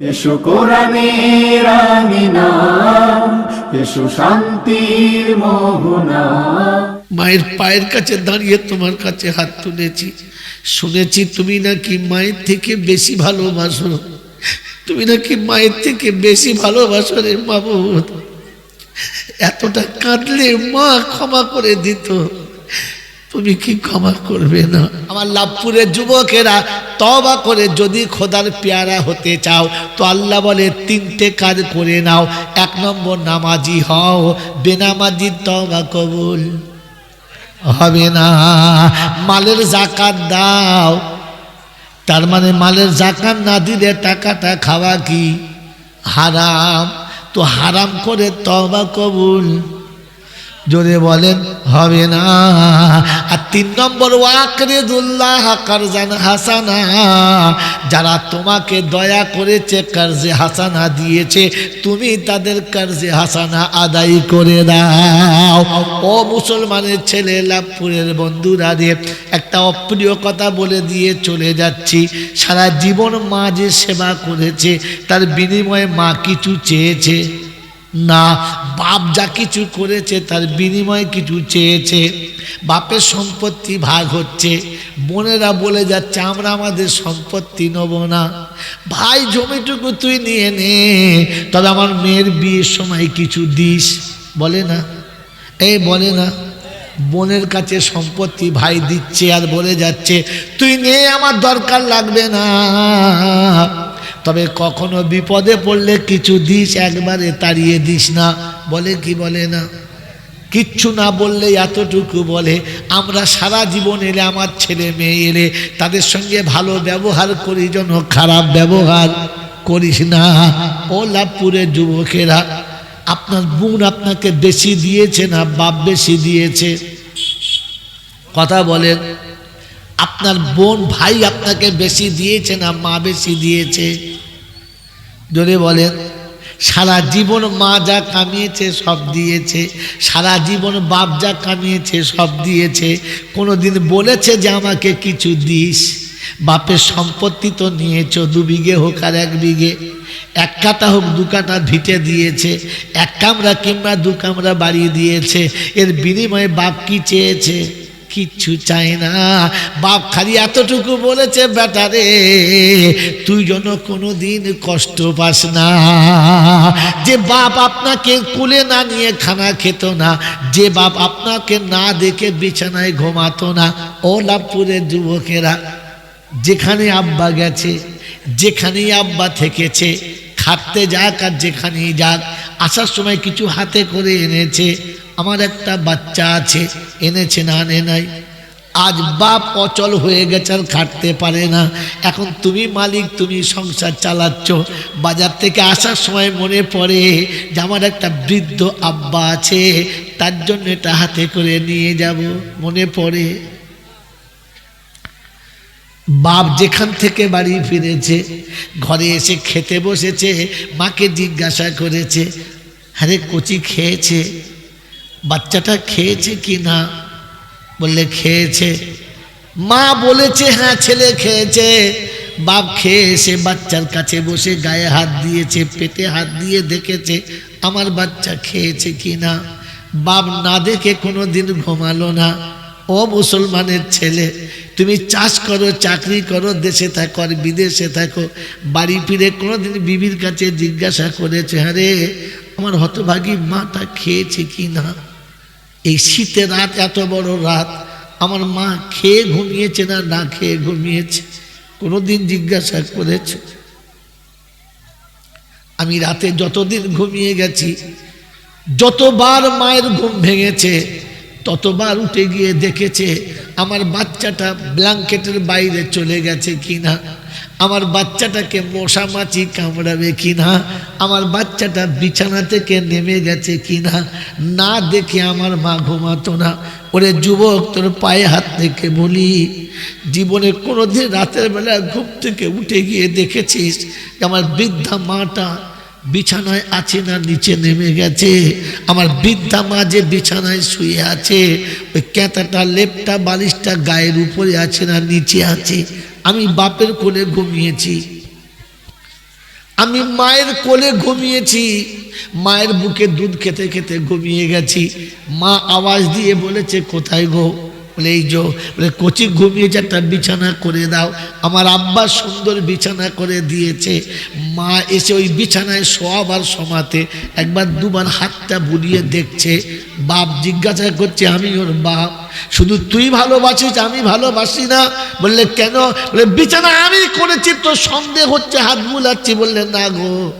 এসো কোরআনের আমিনা এসো শান্তির মোহনা। মায়ের পায়ের কাছে দাঁড়িয়ে তোমার কাছে হাত তুলেছি। শুনেছি তুমি নাকি মায়ের থেকে বেশি ভালোবাসো। তুমি নাকি মায়ের থেকে বেশি ভালোবাসো রে মাবুদ এতটা কাঁদলে মা ক্ষমা করে দিত। তুমি কি ক্ষমা করবে না? আমার লাভপুরের যুবকেরা তবা করে যদি খোদার পেয়ারা হতে চাও, তো আল্লাহ বলে, তিনটে কাজ করে নাও। এক নম্বর নামাজি হও, বেনামাজি তবা কবুল। হবে না, মালের জাকাত দাও। তার মানে মালের জাকাত না দিলে টাকাটা খাওয়া কি? হারাম। তো হারাম করে তবা কবুল। জোরে বলেন, হবে না। আর তিন নম্বর ওয়াকরিদুল্লাহ কারজান হাসানা, যারা তোমাকে দয়া করেছে, কার্জে হাসানা দিয়েছে, তুমি তাদের কার্জে হাসানা আদায় করে দাও। ও মুসলমানের ছেলে লাভপুরের বন্ধুরা রে, একটা অপ্রিয় কথা বলে দিয়ে চলে যাচ্ছি। সারা জীবন মা যে সেবা করেছে, তার বিনিময়ে মা কিছু চেয়েছে। না, বাপ যা কিছু করেছে তার বিনিময়ে কিছু চেয়েছে, বাপের সম্পত্তি ভাগ হচ্ছে, বোনেরা বলে যাচ্ছে, আমরা আমাদের সম্পত্তি নেব না। ভাই, জমিটুকু তুই নিয়ে নে, তবে আমার মেয়ের বিয়ের সময় কিছু দিস। বলে না। এই বলে না। বোনের কাছে সম্পত্তি ভাই দিচ্ছে আর বলে যাচ্ছে, তুই নে, আমার দরকার লাগবে না। তবে কখনো বিপদে পড়লে কিছু দিস, একবারে তাড়িয়ে দিস না। বলে কি বলে না? কিচ্ছু না বললে এতটুকু বলে, আমরা সারা জীবন এলে, আমার ছেলে মেয়ে এলে, তাদের সঙ্গে ভালো ব্যবহার করি, যেন খারাপ ব্যবহার করিস না। ও লাভপুরের যুবকেরা, আপনার বোন আপনাকে বেশি দিয়েছে না? বাপ বেশি দিয়েছে? কথা বলেন। আপনার বোন ভাই আপনাকে বেশি দিয়েছে না মা বেশি দিয়েছে? জোরে বলেন, সারা জীবন মা যা কামিয়েছে সব দিয়েছে, সারা জীবন বাপ যা কামিয়েছে সব দিয়েছে কোনো দিন বলেছে যে আমাকে কিছু দিস? বাপের সম্পত্তি তো নিয়েছ, দু বিঘে হোক আর এক বিঘে। এক কাটা হোক দু কাটা ভিটে দিয়েছে, এক কামরা কিংবা দু কামরা বাড়িয়ে দিয়েছে। এর বিনিময়ে বাপ কি চেয়েছে? কিচ্ছু চাই না। বাপ খালি এতটুকু বলেছে বেটারে তুই যেন কোনো দিন কষ্ট পাস না। যে বাপ আপনাকে কুলে না নিয়ে খানা খেত না, যে বাপ আপনাকে না দেখে বিছানায় ঘুমাতো না, ও লাভপুরের যুবকেরা, যেখানে আব্বা গেছে, যেখানেই আব্বা থেকেছে, খাটতে যাক আর যেখানেই যাক, আসার সময় কিছু হাতে করে এনেছে আমার একটা বাচ্চা আছে, এনেছে না আনে নাই। আজ বাপ অচল হয়ে গেছে, আর খাটতে পারে না। এখন তুমি মালিক, তুমি সংসার চালাচ্ছ। বাজার থেকে আসার সময় মনে পড়ে যে আমার একটা বৃদ্ধ আব্বা আছে, তার জন্য এটা হাতে করে নিয়ে যাব। মনে পড়ে। বাপ যেখান থেকে বাড়ি ফিরেছে, ঘরে এসে খেতে বসেছে, মাকে জিজ্ঞাসা করেছে, আরে কচি খেয়েছে? বাচ্চাটা খেয়েছে কি না? বললে, খেয়েছে। মা বলেছে হ্যাঁ ছেলে খেয়েছে। বাপ খেয়ে এসে বাচ্চার কাছে বসে গায়ে হাত দিয়েছে, পেটে হাত দিয়ে দেখেছে, আমার বাচ্চা খেয়েছে কি না? বাপ না দেখে কোনো দিন ঘুমালো না। ও মুসলমানের ছেলে, তুমি চাষ করো, চাকরি করো, দেশে থাকো আর বিদেশে থাকো। বাড়ি ফিরে কোনোদিন বিবির কাছে জিজ্ঞাসা করেছে হ্যাঁ রে, আমার হতভাগী মাটা খেয়েছে কি না? এই শীতে রাত এত বড় রাত, আমার মা খেয়ে ঘুমিয়েছে না না খেয়ে ঘুমিয়েছে। কোনোদিন জিজ্ঞাসা করেছ। আমি রাতে যতদিন ঘুমিয়ে গেছি, যতবার মায়ের ঘুম ভেঙেছে ততবার উঠে গিয়ে দেখেছে আমার বাচ্চাটা ব্ল্যাঙ্কেটের বাইরে চলে গেছে কিনা? আমার বাচ্চাটাকে মশা মাছি কামড়াবে কিনা? আমার বাচ্চাটা বিছানা থেকে নেমে গেছে কিনা? না দেখে আমার মা ঘুমাতো না। ওরে যুবক, তোর পায়ে হাত থেকে বলি, জীবনে কোনোদিন রাতের বেলা ঘুম থেকে উঠে গিয়ে দেখেছিস? আমার বৃদ্ধা মাটা বিছানায় আছে না নিচে নেমে গেছে? আমার বৃদ্ধা মা যে বিছানায় শুয়ে আছে, ওই ক্যাঁতাটা লেপটা, বালিশটা গায়ের উপরে আছে না নিচে আছে? আমি বাপের কোলে ঘুমিয়েছি। আমি মায়ের কোলে ঘুমিয়েছি। মায়ের বুকে দুধ খেতে খেতে ঘুমিয়ে গেছি। মা আওয়াজ দিয়ে বলেছে, কোথায় গো? বলে, এই যো, বলে, কচি ঘুমিয়েছে একটা বিছানা করে দাও। আমার আব্বা সুন্দর বিছানা করে দিয়েছে। মা এসে ওই বিছানায় শোয়াবার সমাতে একবার দুবার হাতটা বুলিয়ে দেখছে। বাপ জিজ্ঞাসা করছে, আমি ওর বাপ? শুধু তুই ভালোবাসিস, আমি ভালোবাসি না? বললে, কেন? বলে, বিছানা আমি করেছি তো সন্দেহ হচ্ছে, হাত বুলাচ্ছি। বললে, না গো,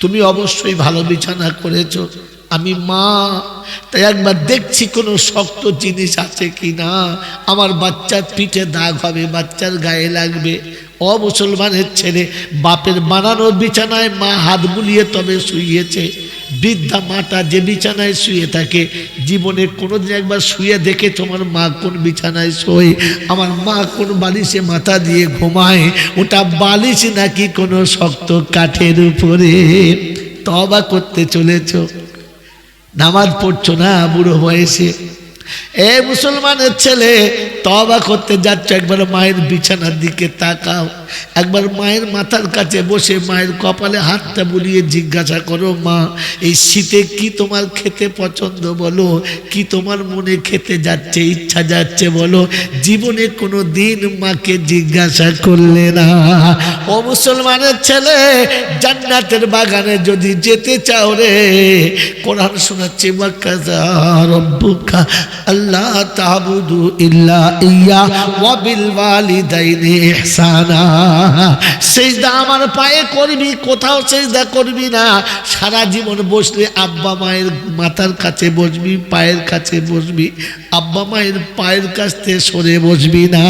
তুমি অবশ্যই ভালো বিছানা করেছ। আমি মা, তাই একবার দেখছি কোনো শক্ত জিনিস আছে কি না আমার বাচ্চার পিঠে দাগ হবে, বাচ্চার গায়ে লাগবে। অমুসলমানের ছেলে, বাপের বানানো বিছানায় মা হাত বুলিয়ে তবে শুইয়েছে। বৃদ্ধা মাটা যে বিছানায় শুয়ে থাকে, জীবনে কোনোদিন একবার শুয়ে দেখে তোমার মা কোন বিছানায় শোয়? আমার মা কোন বালিশে মাথা দিয়ে ঘুমায়? ওটা বালিশ নাকি কোনো শক্ত কাঠের উপরে? তবা করতে চলেছ। নামাজ পড়ছো না বুড়ো বয়সে? এ মুসলমানের ছেলে তবা করতে যাচ্ছ, একবার মায়ের বিছানার দিকে তাকাও। একবার মায়ের মাথার কাছে বসে মায়ের কপালে হাতটা বুলিয়ে জিজ্ঞাসা করো, মা, এই শীতে কি তোমার খেতে পছন্দ বলো? কি তোমার মনে খেতে যাচ্ছে, ইচ্ছা যাচ্ছে বলো? জীবনে কোনো দিন মাকে জিজ্ঞাসা করলে না। ও মুসলমানের ছেলে, জান্নাতের বাগানে যদি যেতে চাও রে, কোরআন শোনাচ্ছে ওয়াকাযা রব্বুকা আল্লাহ তাবুদু ইল্লা ইয়া ওয়া বিল ওয়ালিদাইনি ইহসানা। সেজদা আমার পায়ে করবি, কোথাও সেজদা করবি না। সারা জীবন বসলে আব্বা মায়ের মাথার কাছে বসবি, পায়ের কাছে বসবি। আব্বা মায়ের পায়ের কাছ সরে বসবি না।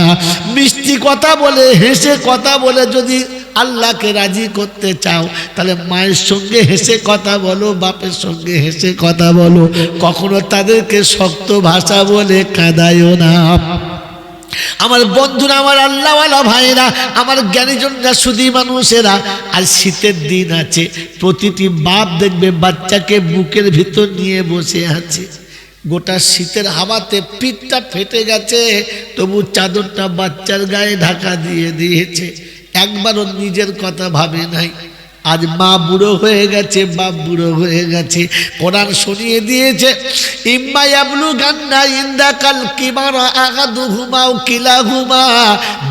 মিষ্টি কথা বলে, হেসে কথা বলে যদি আল্লাহকে রাজি করতে চাও, তাহলে মায়ের সঙ্গে হেসে কথা বলো, বাপের সঙ্গে হেসে কথা বলো। কখনো তাদেরকে শক্ত ভাষা বলে কাঁদায়ও না। আমার বন্ধুরা, আমার আল্লাহওয়ালা ভাইরা, আমার জ্ঞানীজনরা শুধু মানুষেরা আর শীতের দিন আছে, প্রতিটি বাপ দেখবে বাচ্চাকে বুকের ভিতর নিয়ে বসে আছে। গোটা শীতের হাওয়াতে পিঠটা ফেটে গেছে, তবু চাদরটা বাচ্চার গায়ে ঢাকা দিয়ে দিয়েছে। একবারও নিজের কথা ভাবে নাই। আজ মা বুড়ো হয়ে গেছে, বাপ বুড়ো হয়ে গেছে। কোরআন শুনিয়ে দিয়েছে, ইম্মা গান্না ইন্দা কাল কিমার আগাদু ঘুমাও কিলা ঘুমা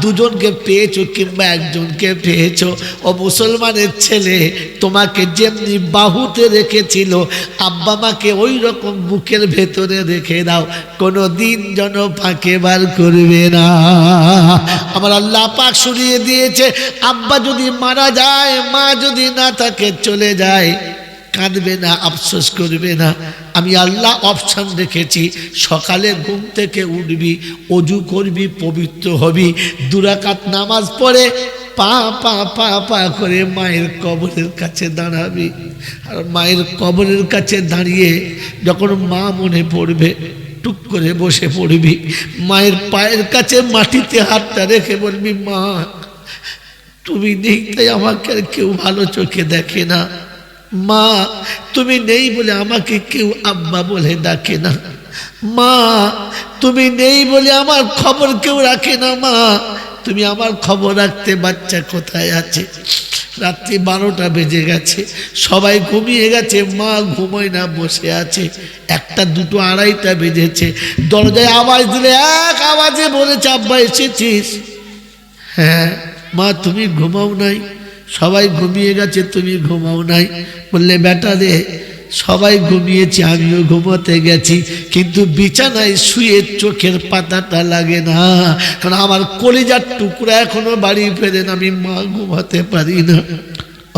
দুজনকে পেয়েছ কিংবা একজনকে পেয়েছ। ও মুসলমানের ছেলে, তোমাকে যেমনি বাহুতে রেখেছিল, আব্বা মাকে ওই রকম বুকের ভেতরে রেখে দাও। কোনো দিন যেন ফাঁকে বার করবে না। আমার আল্লাহ পাক শুনিয়ে দিয়েছে, আব্বা যদি মারা যায়, মা যদি না থাকে, চলে যায়। কাঁদবে না, আফসোস করবে না। আমি আল্লাহ অপশান রেখেছি, সকালে ঘুম থেকে উঠবি, অজু করবি, পবিত্র হবি। দুরাকাত নামাজ পড়ে পা পা পা পা করে মায়ের কবরের কাছে দাঁড়াবি। আর মায়ের কবরের কাছে দাঁড়িয়ে যখন মা মনে পড়বে টুক করে বসে পড়বি। মায়ের পায়ের কাছে মাটিতে হাতটা রেখে বলবি, মা, তুমি নেই তাই আমাকে আর কেউ ভালো চোখে দেখে না। মা, তুমি নেই বলে আমাকে কেউ আব্বা বলে ডাকে না। মা, তুমি নেই বলে আমার খবর কেউ রাখে না। মা, তুমি আমার খবর রাখতে বাচ্চা কোথায় আছে? রাত্রি বারোটা বেজে গেছে, সবাই ঘুমিয়ে গেছে, মা ঘুমোয় না, বসে আছে। একটা, দুটো, আড়াইটা বেজেছে। দরজায় আওয়াজ দিলে এক আওয়াজে বলেছে, আব্বা, এসেছিস? হ্যাঁ মা, তুমি ঘুমাও নাই। সবাই ঘুমিয়ে গেছে, তুমি ঘুমাও নাই। বললে, বেটা রে সবাই ঘুমিয়েছি, আমিও ঘুমোতে গেছি, কিন্তু বিছানায় শুয়ে চোখের পাতাটা লাগে না। কারণ আমার কলিজার টুকরা এখনও বাড়ি ফেরেন আমি মা ঘুমাতে পারি না।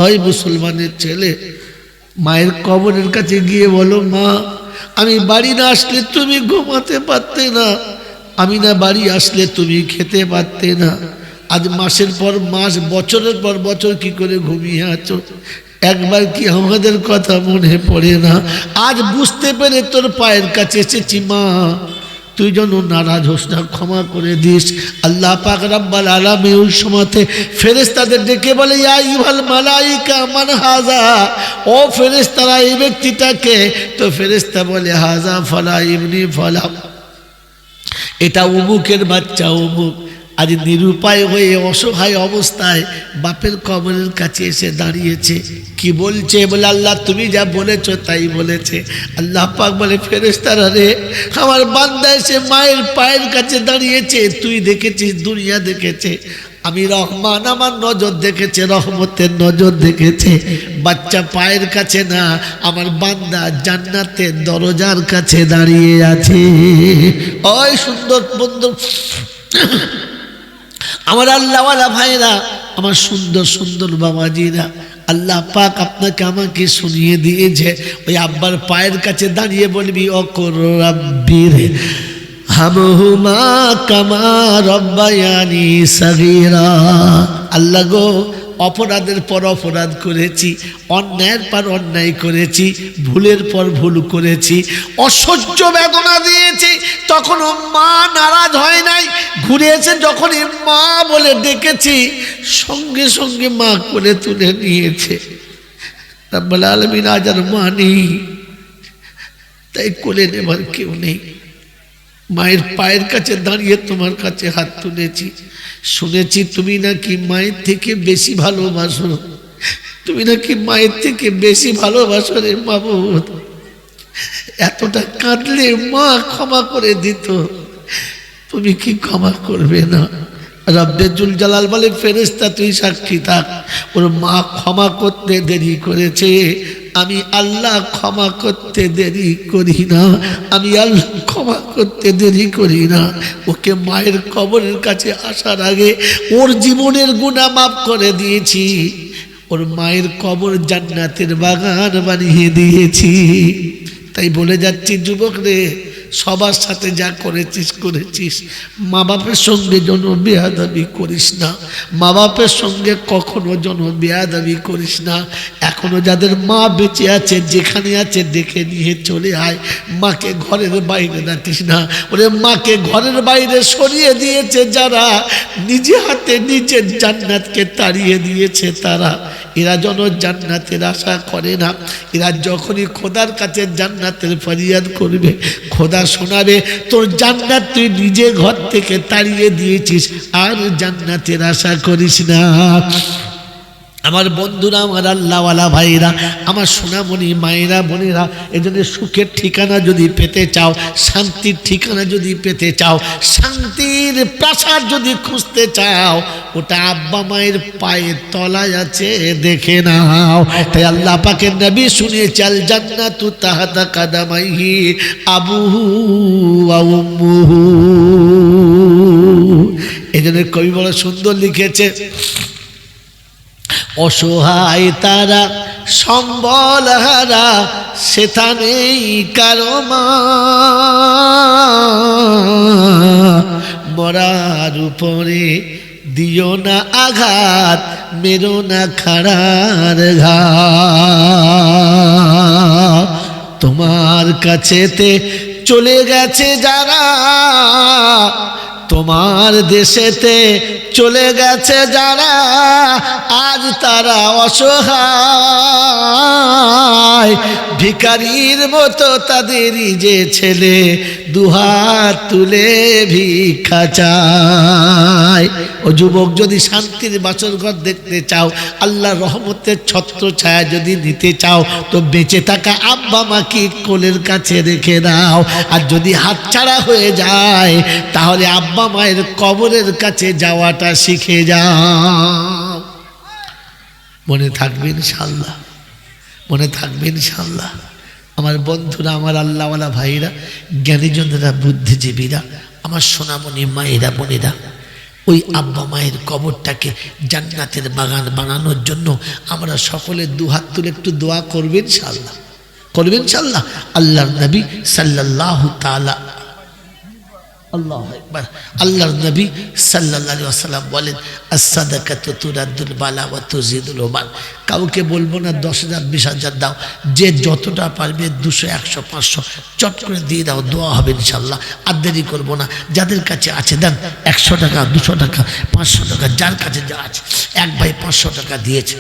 ওই মুসলমানের ছেলে মায়ের কবরের কাছে গিয়ে বলো, মা, আমি বাড়ি না আসলে তুমি ঘুমাতে পারতে না। আমি না বাড়ি আসলে তুমি খেতে পারতে না। আজ মাসের পর মাস, বছরের পর বছর কি করে ঘুমিয়ে আছো? একবার কি আমাদের কথা মনে পড়ে না? আজ বুঝতে পেরে তোর পায়ের কাছে এসেছি, মা। তুই যেন নারাজ হোস না, ক্ষমা করে দিস। আল্লাহ পাক রাব্বাল আলামী ওই সময়তে ফেরেস্তাদের ডেকে বলে, ইয়া ইভাল মালাইকা, মান হাজা ও ফেরেস্তারা এই ব্যক্তিটাকে? তো ফেরেস্তা বলে হাজা ফলা ইবনি ফলা। এটা উমুকের বাচ্চা, উমুক। আজ নিরুপায় হয়ে অসহায় অবস্থায় বাপের কবরের কাছে এসে দাঁড়িয়েছে। কি বলছে? বলে, আল্লাহ, তুমি যা বলেছ তাই বলেছে। আল্লাহ পাক বলে ফেরেস্তারা রে, আমার বান্দা এসে মায়ের পায়ের কাছে দাঁড়িয়েছে। তুই দেখেছিস, দুনিয়া দেখেছে। আমি রহমান, আমার নজর দেখেছে, রহমতের নজর দেখেছে। বাচ্চা পায়ের কাছে না, আমার বান্দা জান্নাতের দরজার কাছে দাঁড়িয়ে আছে। ওই সুন্দর বন্ধু আমার আল্লাহওয়ালা ভাইরা, আমার সুন্দর সুন্দর বাবাজিরা, আল্লাহ পাক আপনাকে আমাকে শুনিয়ে দিয়েছে। ওই আব্বার পায়ের কাছে দাঁড়িয়ে বলবি, অকর রাব্বির হামহুমা কামা রব্বায়ানি সাগীরা। আল্লাহ গো অপরাধের পর অপরাধ করেছি, অন্যায়ের পর অন্যায় করেছি, ভুলের পর ভুল করেছি, অসহ্য বেদনা দিয়েছি, তখন মা নারাজ হয় নাই, ঘুরে এসে যখন মা বলে ডেকেছি, সঙ্গে সঙ্গে মা করে তুলে নিয়েছে। রাব্বাল আলমিন আজ আর মা নেই, তাই কোলে নেবার কেউ নেই। মায়ের পায়ের কাছে দাঁড়িয়ে তোমার কাছে হাত তুলেছি। শুনেছি তুমি নাকি মায়ের থেকে বেশি ভালোবাসো। তুমি নাকি মায়ের থেকে বেশি ভালোবাসো রে মাবুদ। এতটা কাঁদলে মা ক্ষমা করে দিত। তুমি কি ক্ষমা করবে না? রব্বেজুল জালাল বলে ফেরেস্তা তুই সাক্ষী থাক। ওর মা ক্ষমা করতে দেরি করেছে। আমি আল্লাহ ক্ষমা করতে দেরি করি না। আমি আল্লাহ ক্ষমা করতে দেরি করি না। ওকে মায়ের কবরের কাছে আসার আগে ওর জীবনের গুণা মাফ করে দিয়েছি। ওর মায়ের কবর জান্নাতের বাগান বানিয়ে দিয়েছি। তাই বলে যাচ্ছি, যুবক রে, সবার সাথে যা করেছিস করেছিস। মা বাপের সঙ্গে যেন বেয়াদাবি করিস না। মা বাপের সঙ্গে কখনো যেন বেয়াদাবি করিস না। এখনও যাদের মা বেঁচে আছে, যেখানে আছে, দেখে নিয়ে চলে আয়। মাকে ঘরের বাইরে রাখিস না। ওরে মাকে ঘরের বাইরে সরিয়ে দিয়েছে যারা, নিজে হাতে নিজের জান্নাতকে তাড়িয়ে দিয়েছে তারা। এরা যেন জান্নাতের আশা করে না। এরা যখনই খোদার কাছে জান্নাতের ফরিয়াদ করবে, খোদা শোনাবে, তোর জান্নাত তুই নিজে ঘর থেকে তাড়িয়ে দিয়েছিস, আর জান্নাতের আশা করিস না। আমার বন্ধুরা, আমার আল্লাহওয়ালা ভাইরা, আমার সোনামণি মায়েরা, বোনেরা এই জন্য সুখের ঠিকানা যদি পেতে চাও, শান্তির ঠিকানা যদি পেতে চাও, শান্তির প্রাসাদ যদি খুঁজতে চাও, ওটা আব্বা মায়ের পায়ের তলায় আছে, দেখে নাও। তাই আল্লাহ পাকের নবী শুনে চাল জান্নাতু তাহাতা কাদামাইহি আবুহু আউম্মুহু এই জন্য কবি বড় সুন্দর লিখেছে অসহায় তারা সম্বল হারা সেটা নেই কারও মা। মরার উপরে দিও না আঘাত, মেরো না খাড়ার ঘা তোমার কাছেতে চলে গেছে যারা তোমার দেশেতে চলে গেছে যারা, আজ তারা অসহায়। ভিকারির মতো তাদেরই যে ছেলে দুহাত তুলে ভিক্ষা চায়। ও যুবক, যদি শান্তির বাসর ঘর দেখতে চাও আল্লাহ রহমতের ছত্র ছায়া যদি নিতে চাও, তো বেঁচে থাকা আব্বা মাকে কোলের কাছে রেখে দাও। আর যদি হাতছাড়া হয়ে যায়, তাহলে আব্বা মায়ের কবরের কাছে যাওয়াটা শিখে যাও। মনে থাকবে ইনশাল্লাহ মনে থাকবে ইনশাল্লাহ আমার বন্ধুরা, আমার আল্লাহওয়ালা ভাইরা, জ্ঞানীজনরা, বুদ্ধিজীবীরা, আমার সোনামণি মায়েরা, বোনেরা, ওই আব্বা মায়ের কবরটাকে জান্নাতের বাগান বানানোর জন্য আমরা সকলে দুহাত তুলে একটু দোয়া করবেন ইনশাল্লাহ করবেন ইনশাল্লাহ আল্লাহর নবী সাল্লাল্লাহু তাআলা আল্লাহ একবার আল্লাহর নবী সাল্লাল্লাহু আলাইহি ওয়াসাল্লাম বলেন, আস-সাদাকাতু তুরাদ্দুল তুজিদুল কাউকে বলব না, দশ হাজার, বিশ হাজার দাও। যে যতটা পারবে দুশো, একশো, পাঁচশো, চট করে দিয়ে দাও, দোয়া হবে ইনশাল্লাহ আর দেরি করব না। যাদের কাছে আছে, দেন একশো টাকা, দুশো টাকা, পাঁচশো টাকা, যার কাছে যা আছে, এক ভাই পাঁচশো টাকা দিয়েছে।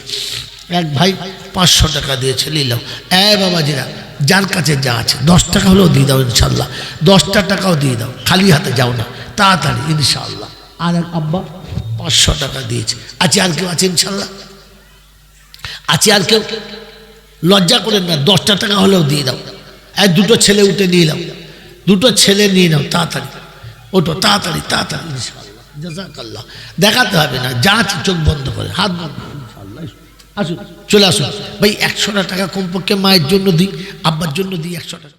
এক ভাই পাঁচশো টাকা দিয়েছে নিলাম এ বাবাজিরা যার কাছে যা আছে। দশ টাকা হলেও দিয়ে দাও ইনশাল্লাহ দশটা টাকাও দিয়ে দাও। খালি হাতে যাও না। তাড়াতাড়ি ইনশাল্লাহ আর এক আব্বা? পাঁচশো টাকা দিয়েছে। আছে আর কেউ আছে ইনশাল্লাহ আছে আর কেউ? লজ্জা করেন না। দশটা টাকা হলেও দিয়ে দাও। এক দুটো ছেলে উঠে নিয়ে নাও। দুটো ছেলে নিয়ে নাও তাড়াতাড়ি। ওটো তাড়াতাড়ি তাড়াতাড়ি ইনশাল্লাহ জাজাকাল্লাহ দেখাতে হবে না। যা চোখ বন্ধ করে হাত বন্ধ আসুন চলে আসুন। ভাই একশোটা টাকা কমপক্ষে মায়ের জন্য দিই আব্বার জন্য দিই একশোটা